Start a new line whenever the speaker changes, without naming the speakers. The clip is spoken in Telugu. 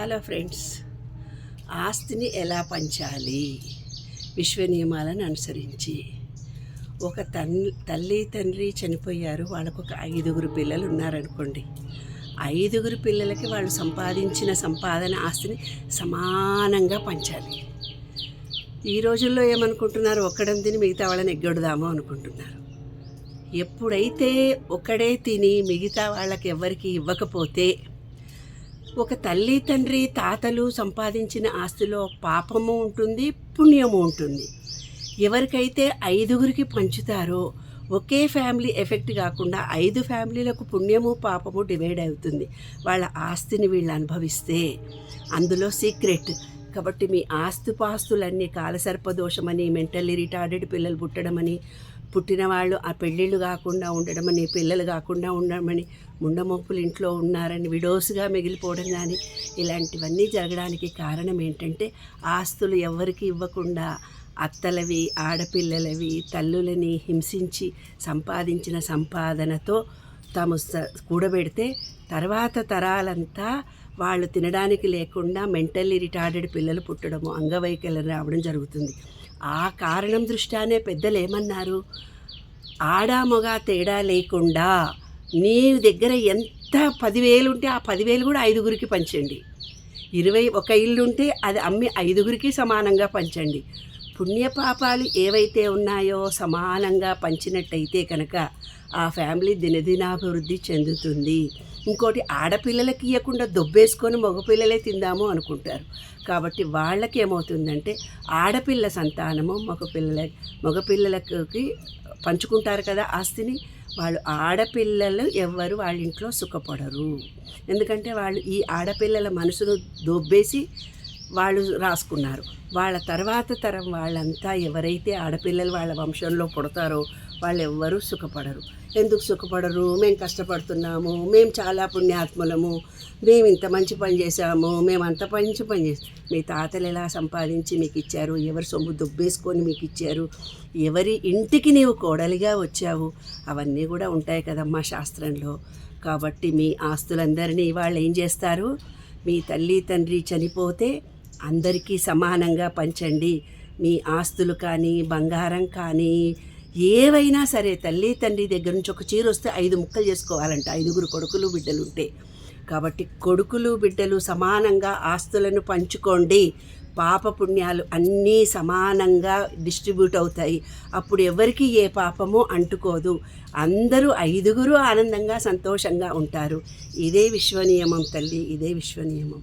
హలో ఫ్రెండ్స్ ఆస్తిని ఎలా పంచాలి? విశ్వ నియమాలను అనుసరించి. ఒక తన్ తల్లి తండ్రి చనిపోయారు వాళ్ళకు ఒక ఐదుగురు పిల్లలు ఉన్నారనుకోండి. ఐదుగురు పిల్లలకి వాళ్ళు సంపాదించిన సంపాదన ఆస్తిని సమానంగా పంచాలి. ఈ రోజుల్లో ఏమనుకుంటున్నారు? ఒక్కడం తిని మిగతా వాళ్ళని ఎగ్గొడదాము అనుకుంటున్నారు. ఎప్పుడైతే ఒకడే తిని మిగతా వాళ్ళకి ఎవరికి ఇవ్వకపోతే ఒక తల్లి తండ్రి తాతలు సంపాదించిన ఆస్తిలో పాపము ఉంటుంది పుణ్యము ఉంటుంది. ఎవరికైతే ఐదుగురికి పంచుతారో ఒకే ఫ్యామిలీ ఎఫెక్ట్ కాకుండా ఐదు ఫ్యామిలీలకు పుణ్యము పాపము డివైడ్ అవుతుంది. వాళ్ళ ఆస్తిని వీళ్ళు అనుభవిస్తే అందులో సీక్రెట్ కాబట్టి మీ ఆస్తుపాస్తులన్నీ కాలసర్పదోషమని మెంటల్లీ రిటార్డెడ్ పిల్లలు పుట్టడమని పుట్టిన వాళ్ళు ఆ పెళ్ళిళ్ళు కాకుండా ఉండడమని పిల్లలు కాకుండా ఉండడమని ముండమొప్పులు ఇంట్లో ఉన్నారని విడోసుగా మిగిలిపోవడం కానీ ఇలాంటివన్నీ జరగడానికి కారణం ఏంటంటే ఆస్తులు ఎవరికి ఇవ్వకుండా అత్తలవి ఆడపిల్లలవి తల్లులని హింసించి సంపాదించిన సంపాదనతో తాము స- కూడబెడితే తర్వాత తరాలంతా వాళ్ళు తినడానికి లేకుండా మెంటల్లీ రిటార్డెడ్ పిల్లలు పుట్టడము అంగవైకల్యం రావడం జరుగుతుంది. ఆ కారణం దృష్ట్యానే పెద్దలు ఏమన్నారు? ఆడ మగ తేడా లేకుండా నీ దగ్గర ఎంత పదివేలు ఉంటే ఆ పదివేలు కూడా ఐదుగురికి పంచండి. ఇరవై ఒక ఇల్లు ఉంటే అది అమ్మి ఐదుగురికి సమానంగా పంచండి. పుణ్యపాపాలు ఏవైతే ఉన్నాయో సమానంగా పంచినట్టయితే కనుక ఆ ఫ్యామిలీ దినదినాభివృద్ధి చెందుతుంది. ఇంకోటి ఆడపిల్లలకి ఇవ్వకుండా దొబ్బేసుకొని మగపిల్లలే తిందాము అనుకుంటారు. కాబట్టి వాళ్ళకి ఏమవుతుందంటే ఆడపిల్ల సంతానము మగపిల్లల మగపిల్లలకి పంచుకుంటారు కదా ఆస్తిని. వాళ్ళు ఆడపిల్లలు ఎవ్వరు వాళ్ళ ఇంట్లో సుఖపడరు. ఎందుకంటే వాళ్ళు ఈ ఆడపిల్లల మనసును దొబ్బేసి వాళ్ళు రాసుకున్నారు. వాళ్ళ తర్వాత తరం వాళ్ళంతా ఎవరైతే ఆడపిల్లలు వాళ్ళ వంశంలో పుడతారో వాళ్ళు ఎవ్వరూ సుఖపడరు. ఎందుకు సుఖపడరు? మేము కష్టపడుతున్నాము మేము చాలా పుణ్యాత్ములము మేము ఇంత మంచి పని చేశాము మేము అంత మంచి పని చేసాము మీ తాతలు ఎలా సంపాదించి మీకు ఇచ్చారు ఎవరి సొమ్ము దుబ్బేసుకొని మీకు ఇచ్చారు ఎవరి ఇంటికి నీవు కోడలిగా వచ్చావు? అవన్నీ కూడా ఉంటాయి కదమ్మా శాస్త్రంలో. కాబట్టి మీ ఆస్తులందరినీ వాళ్ళు ఏం చేస్తారు? మీ తల్లి తండ్రి చనిపోతే అందరికీ సమానంగా పంచండి. మీ ఆస్తులు కానీ బంగారం కానీ ఏవైనా సరే తల్లి తండ్రి దగ్గర నుంచి ఒక చీర వస్తే ఐదు ముక్కలు చేసుకోవాలంట. ఐదుగురు కొడుకులు బిడ్డలు ఉంటే. కాబట్టి కొడుకులు బిడ్డలు సమానంగా ఆస్తులను పంచుకోండి. పాప పుణ్యాలు అన్నీ సమానంగా డిస్ట్రిబ్యూట్ అవుతాయి. అప్పుడు ఎవరికి ఏ పాపమో అంటుకోదు. అందరూ ఐదుగురు ఆనందంగా సంతోషంగా ఉంటారు. ఇదే విశ్వనియమం తల్లి ఇదే విశ్వనియమం.